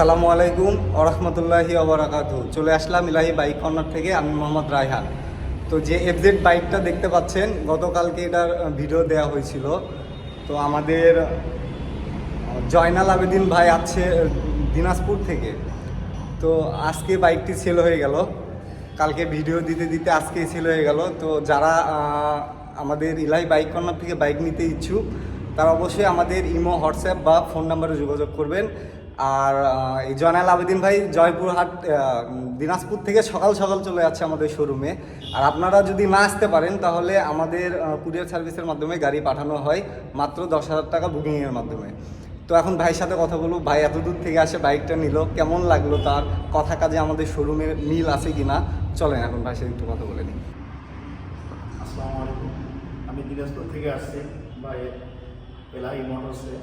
আসসালামু আলাইকুম ওরহমতুল্লাহি ওবরাকাতু চলে আসলাম ইলাহি বাইক কর্নার থেকে, আমি মোহাম্মদ রায়হান। তো যে এফজেড বাইকটা দেখতে পাচ্ছেন, গতকালকে এটার ভিডিও দেওয়া হয়েছিল। তো আমাদের জয়নাল আবেদিন ভাই আছে দিনাজপুর থেকে। তো আজকে বাইকটি সেল হয়ে গেল। কালকে ভিডিও দিতে দিতে আজকেই সেল হয়ে গেল। তো যারা আমাদের ইলাহি বাইক কর্নার থেকে বাইক নিতে ইচ্ছুক, তারা অবশ্যই আমাদের ইমো, হোয়াটসঅ্যাপ বা ফোন নাম্বারে যোগাযোগ করবেন। আর এই জয়নাল আবেদিন ভাই জয়পুরহাট দিনাজপুর থেকে সকাল সকাল চলে যাচ্ছে আমাদের শোরুমে আর আপনারা যদি না আসতে পারেন, তাহলে আমাদের কুরিয়ার সার্ভিসের মাধ্যমে গাড়ি পাঠানো হয় মাত্র দশ হাজার টাকা বুকিংয়ের মাধ্যমে। তো এখন ভাইয়ের সাথে কথা বলব। ভাই এত দূর থেকে আসে বাইকটা নিল। কেমন লাগল তার কথা কাজে আমাদের শোরুমের মিল আছে কি না চলেন এখন ভাইয়ের সাথে একটু কথা বলে নিই। আসসালামু আলাইকুম। আমি দিনাজপুর থেকে আসছি। ভাই এলাহি মোটরসে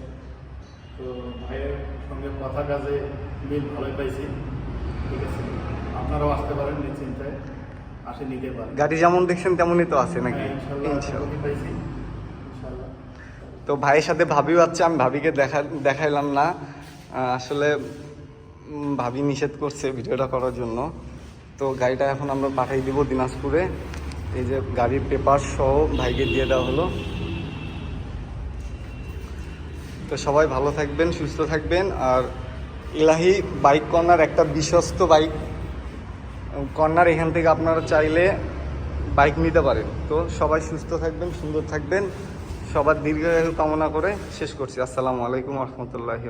তো ভাইয়ের সঙ্গে কথা কাজে মিল ভালোই পাইছি। ঠিক আছে? আপনারাও আসতে পারেন নিশ্চিন্তায় আসে নিতে পারেন। গাড়ি যেমন দেখছেন তেমনই তো আছে নাকি? হ্যাঁ, ইনশাল্লাহ পাইছি। তো ভাইয়ের সাথে ভাবিও আছে আমি ভাবিকে দেখা দেখাইলাম না। আসলে ভাবি নিষেধ করছে ভিডিওটা করার জন্য। তো গাড়িটা এখন আমরা পাঠিয়ে দিব দিনাজপুরে। এই যে গাড়ির পেপার সহ ভাইকে দিয়ে দেওয়া হলো। তো সবাই ভালো থাকবেন, সুস্থ থাকবেন। আর ইলাহি, বাইক কর্নার একটা বিশ্বস্ত বাইক কর্নার, এখান থেকে আপনারা চাইলে বাইক নিতে পারেন। তো সবাই সুস্থ থাকবেন, সুন্দর থাকবেন। সবার দীর্ঘায়ু কামনা করে শেষ করছি। আসসালামু আলাইকুম রহমতুল্লাহি